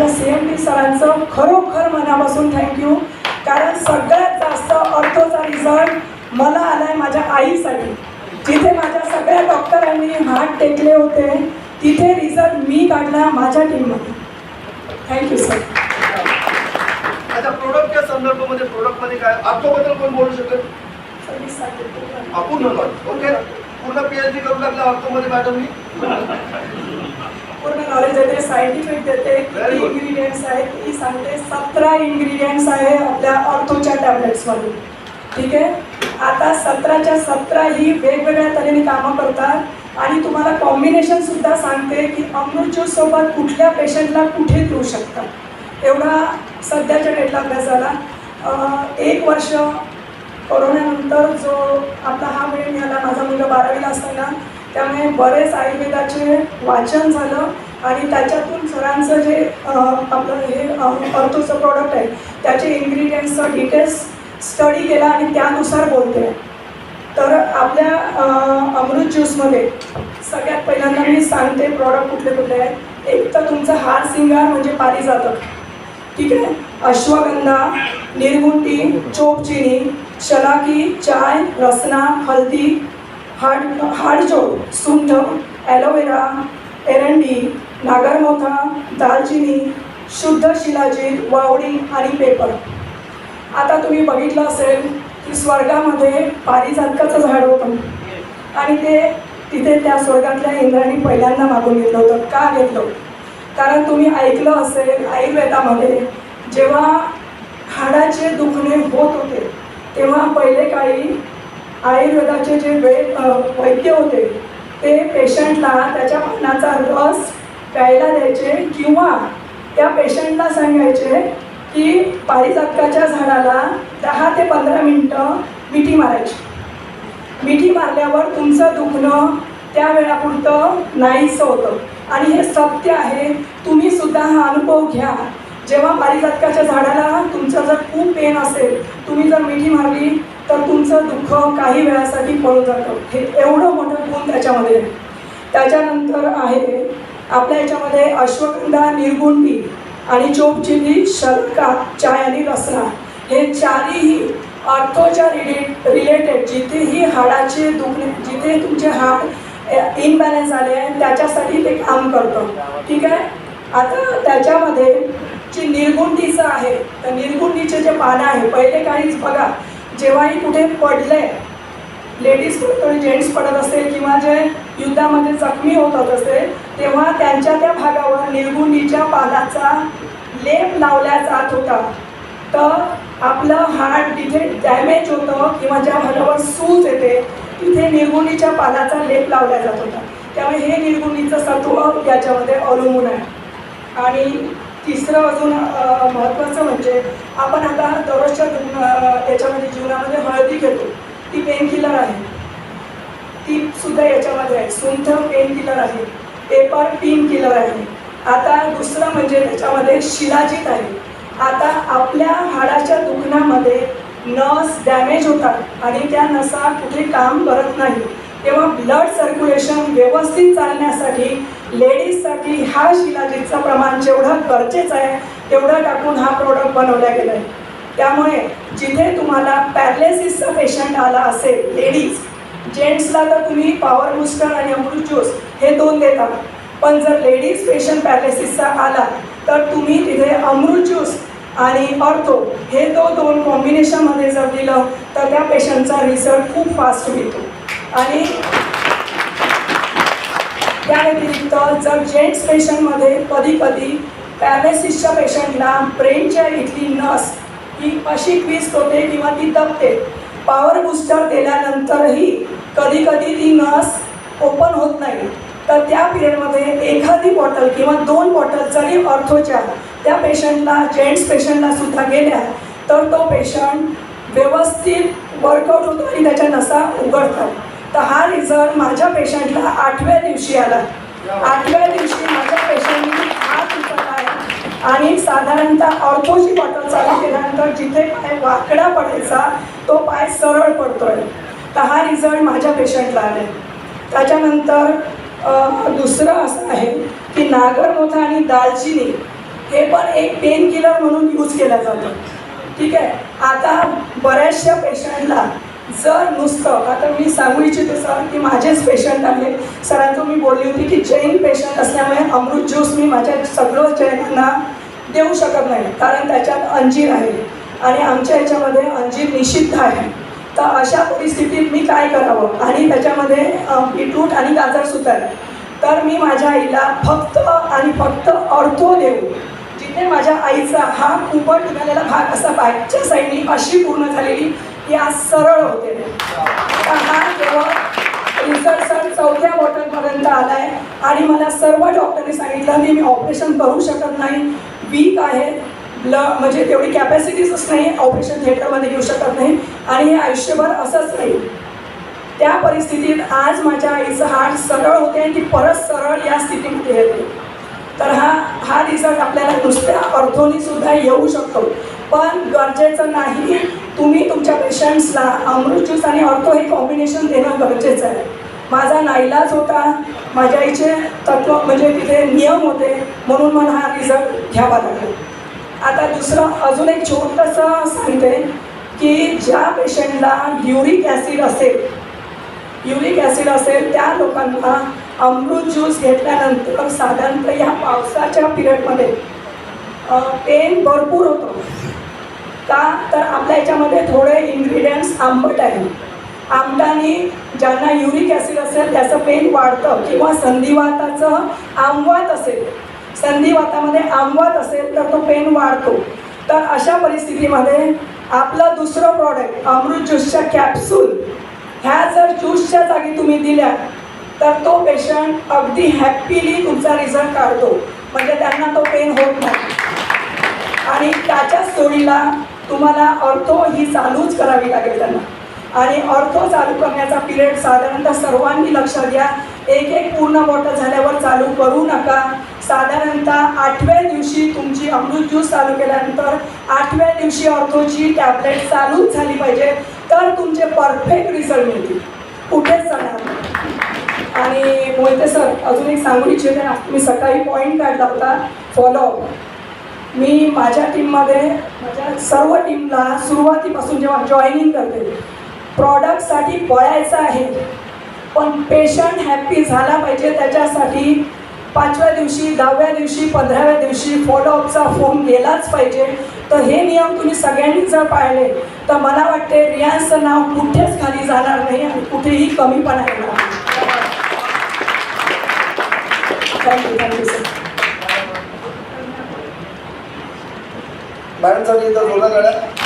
माझ्या C M T सरांचं खरोखर मनापासून थँक्यू कारण सगळ्यात जास्त अर्थोचा रिझल्ट मला आला आहे माझ्या आईसाठी. जिथे माझ्या सगळ्या डॉक्टरांनी हात टेकले होते तिथे रिझल्ट मी काढला माझ्या टीममध्ये थँक्यू सर आता प्रोडक्टच्या संदर्भामध्ये प्रोडक्टमध्ये काय अर्थोबद्दल कोण बोलू अपूर्ण नॉलेज ओके पूर्ण पीएचडी करू लागला अर्थोमध्ये मॅडमनी पूर्ण नॉलेज देते सायंटिफिक देते किती. इन्ग्रेडियंट्स आहेत ती सांगते सतरा इन्ग्रेडियंट्स आहे आपल्या ऑर्थोच्या टॅबलेट्समध्ये ठीक आहे? आता सतराच्या सतरा ही वेगवेगळ्या तऱ्हेने कामं करतात आणि तुम्हाला कॉम्बिनेशन सुद्धा सांगते की अमृत ज्यूस सोबत कुठल्या पेशंटला कुठे देऊ शकतात एवढा सध्याच्या डेटला अभ्यास झाला. एक वर्ष कोरोनानंतर जो आपला हा वेळ मिळाला माझा मुलगा बारावीला असताना त्यामुळे बरेच आयुर्वेदाचे वाचन झालं आणि त्याच्यातून सरांचं जे आपलं हे अर्थोचं प्रॉडक्ट आहे त्याचे इन्ग्रेडियंट्सचं डिटेल्स स्टडी केला आणि त्यानुसार बोलते. तर आपल्या अमृत ज्यूसमध्ये सगळ्यात पहिल्यांदा मी सांगते प्रॉडक्ट कुठले कुठले आहेत. एक तर तुमचं हार सिंगार म्हणजे पारिजातक. ठीक आहे? अश्वगंधा निर्गुंटी चोपचिनी शलाकी चाय रसना हल्दी हाड हाडजोड सुंठ ॲलोवेरा एरंडी नागरमोथा दालचिनी शुद्ध शिलाजीत वावडी आणि पेपर. आता तुम्ही बघितलं असेल की स्वर्गामध्ये पारिजातकाचं झाड होतं. आणि ते तिथे त्या स्वर्गातल्या इंद्राने पहिल्यांदा मागून घेतलं होतं. का घेतलं? कारण तुम्ही ऐकलं असेल आयुर्वेदामध्ये जेव्हा हाडाचे दुखणे होत होते तेव्हा पहिले काळी आयुर्वेदाचे जे वे वैद्य होते ते पेशंटला त्याच्या पानाचा रस प्यायला द्यायचे किंवा त्या पेशंटला सांगायचे की पारिजातकाच्या झाडाला दहा ते पंधरा मिनटं मिठी मारायची. मिठी मारल्यावर तुमचं दुखणं त्या वेळापुरतं नाहीसं होतं. आणि हे सत्य आहे तुम्ही सुद्धा हा अनुभव घ्या. जेव्हा पारिजातकाच्या झाडाला तुमचं जर खूप पेन असेल तुम्ही जर मिठी मारली तर तुमचं दुःख काही वेळासाठी पळून जातं. हे एवढं मोठं गुण त्याच्यामध्ये आहे. त्याच्यानंतर आहे आपल्या याच्यामध्ये अश्वगंधा निर्गुंडी आणि चोपचिली शलका चाय आणि रसना. हे चारही अर्थोच्या रिलेट रिलेटेड जिथेही हाडाचे दुखणे जिथे तुमचे हाड इनबॅलन्स आले आहे त्याच्यासाठी ते काम करतं. ठीक आहे? आता त्याच्यामध्ये जी निर्गुंडीचं आहे तर निर्गुंडीचे जे पानं आहे पहिले काहीच बघा. जेव्हाही कुठे पडले लेडीज जेंट्स पडत असेल किंवा जे युद्धामध्ये जखमी होत असेल तेव्हा त्यांच्या त्या भागावर निर्गुंडीच्या पानाचा लेप लावला जात होता. तर आपलं हार्ट जिथे डॅमेज होतं किंवा ज्या भागावर सूज येते तिथे निर्गुंडीच्या पानाचा लेप लावला जात होता. त्यामुळे हे निर्गुंडीचं सत्व याच्यामध्ये अवलंबून आहे. आणि तिसरं अजून महत्त्वाचं म्हणजे आपण आता दररोजच्या याच्यामध्ये जीवनामध्ये हळदी घेतो ती पेन किलर आहे. ती सुद्धा याच्यामध्ये आहे. सुंठ पेन किलर आहे. पेपर पिन किलर आहे. आता दुसरं म्हणजे त्याच्यामध्ये शिलाजीत आहे. आता आपल्या हाडाच्या दुखण्यामध्ये नस डॅमेज होतात आणि त्या नसा कुठे काम करत नाही. तेव्हा ब्लड सर्क्युलेशन व्यवस्थित चालण्यासाठी लेडीजसाठी हा शिलाजीतचं प्रमाण जेवढं गरजेचं आहे तेवढं टाकून हा प्रोडक्ट बनवला गेला आहे त्यामुळे जिथे तुम्हाला पॅरलेसिसचा पेशंट आला असेल लेडीज जेंट्सला तर तुम्ही पॉवर बुस्टर आणि अमृत ज्यूस हे दोन देता. पण जर लेडीज पेशंट पॅरलेसिसचा आला तर तुम्ही तिथे अमृत ज्यूस आणि ऑर्थो हे दो दोन कॉम्बिनेशनमध्ये जर दिलं तर त्या पेशंटचा रिझल्ट खूप फास्ट मिळतो. आणि या व्यतिरिक्त जर जेंट्स पेशंटमध्ये कधी कधी पॅरेसिसच्या पेशंटला ब्रेनच्या इथली नस ही अशी क्वीज होते किंवा ती दबते पॉवर बुस्टर दिल्यानंतरही कधी कधी ती नस ओपन होत नाही. तर त्या पिरियडमध्ये एखादी बॉटल किंवा दोन बॉटल जरी ऑर्थोच्या त्या पेशंटला जेंट्स पेशंटला सुद्धा गेल्या तर तो पेशंट व्यवस्थित वर्कआउट होतो आणि त्याच्या नसा उघडतात तर हा रिझल्ट माझ्या पेशंटला आठव्या दिवशी आला. आठव्या दिवशी माझ्या पेशंटनी हा उचलला. आहे आणि साधारणतः ऑर्थोची बॉटल चालू केल्यानंतर जिथे पाय वाकडा पडायचा तो पाय सरळ पडतोय. तर हा रिझल्ट माझ्या पेशंटला आले. त्याच्यानंतर दुसरं असं आहे की नागरमोथा आणि दालचिनी हे पण एक पेन किलर म्हणून यूज केलं जातं. ठीक आहे? आता बऱ्याचशा पेशंटला जर नुसतं. आता मी सांगू इच्छितो सर की माझेच पेशंट आहे सरांचं मी बोलली होती की जैन पेशंट असल्यामुळे अमृत ज्यूस मी माझ्या सगळं जैनांना देऊ शकत नाही कारण त्याच्यात अंजीर आहे. आणि आमच्या याच्यामध्ये अंजीर निषिद्ध आहे. तर अशा परिस्थितीत मी काय करावं? आणि त्याच्यामध्ये बीटरूट आणि गाजर आहे तर मी माझ्या आईला फक्त आणि फक्त ऑर्थो देऊ. जिथे माझ्या आईचा हा खूपच निघालेला भाग असा बाईकच्या साईडनी अशी पूर्ण झालेली की आज सरळ होते. हा केवळ रिझल्ट चौथ्या बॉटलपर्यंत आलाय आणि मला सर्व डॉक्टरने सांगितलं की मी ऑपरेशन करू शकत नाही. वीक आहे. ल म्हणजे तेवढी कॅपॅसिटीजच नाही. ऑपरेशन थिएटरमध्ये घेऊ शकत नाही. आणि हे आयुष्यभर असंच राहील. त्या परिस्थितीत आज माझ्या आईचं हार्ट सरळ होते आणि ती परत सरळ या स्थितीमध्ये येते. तर हा हा रिझल्ट आपल्याला नुसत्या अर्थोनी सुद्धा येऊ शकतो. पण गरजेचं नाही तुम्ही तुमच्या पेशंट्सला अमृत ज्यूस आणि ऑर्थो हे कॉम्बिनेशन देणं गरजेचं आहे. माझा नाईलाज होता माझ्या आईचे तत्व म्हणजे तिथे नियम होते म्हणून मला हा रिझल्ट घ्यावा लागला. आता दुसरं अजून एक छोटंसं सांगते की ज्या पेशंटला युरिक ॲसिड असेल युरिक ॲसिड असेल त्या लोकांना अमृत ज्यूस घेतल्यानंतर साधारणतः या पावसाच्या पिरियडमध्ये पेन भरपूर होतो. का? तर आपल्या याच्यामध्ये थोडे इन्ग्रेडियंट्स आंबट आहे. आंबटाने ज्यांना युरिक ॲसिड असेल त्याचं पेन वाढतं किंवा संधिवाताचं आमवात असेल. संधिवातामध्ये आमवात असेल तर तो पेन वाढतो. तर अशा परिस्थितीमध्ये आपलं दुसरं प्रॉडक्ट अमृत ज्यूसच्या कॅप्सूल ह्या जर ज्यूसच्या जागी तुम्ही दिल्या तर तो पेशंट अगदी हॅप्पीली तुमचा रिझल्ट काढतो. म्हणजे त्यांना तो पेन होत नाही. आणि त्याच्याच जोडीला तुम्हाला ऑर्थो ही चालूच करावी लागेल त्यांना. आणि ऑर्थो चालू करण्याचा पिरियड साधारणतः सर्वांनी लक्षात घ्या. एक एक पूर्ण बॉटल झाल्यावर चालू करू नका. साधारणतः आठव्या दिवशी तुमची अमृत ज्यूस चालू केल्यानंतर आठव्या दिवशी ऑर्थोची टॅबलेट चालूच झाली पाहिजे. तर तुमचे परफेक्ट रिझल्ट मिळतील. कुठेच जाणार आणि मोहिते सर अजून एक सांगू इच्छिते मी सकाळी पॉईंट काढला होता. फॉलोअप मी माझ्या टीममध्ये माझ्या सर्व टीमला सुरुवातीपासून जेव्हा जॉईनिंग करते प्रॉडक्टसाठी पळायचं आहे. पण पेशंट हॅप्पी झाला पाहिजे त्याच्यासाठी पाचव्या दिवशी दहाव्या दिवशी पंधराव्या दिवशी फॉलोअपचा फोन गेलाच पाहिजे. तर हे नियम तुम्ही सगळ्यांनी जर पाळले तर मला वाटते रियाजचं नाव कुठेच खाली जाणार नाही आणि कुठेही कमीपणा येणार थँक्यू थँक्यू सर मॅडमसाठी एकदा जोरदार गाड्या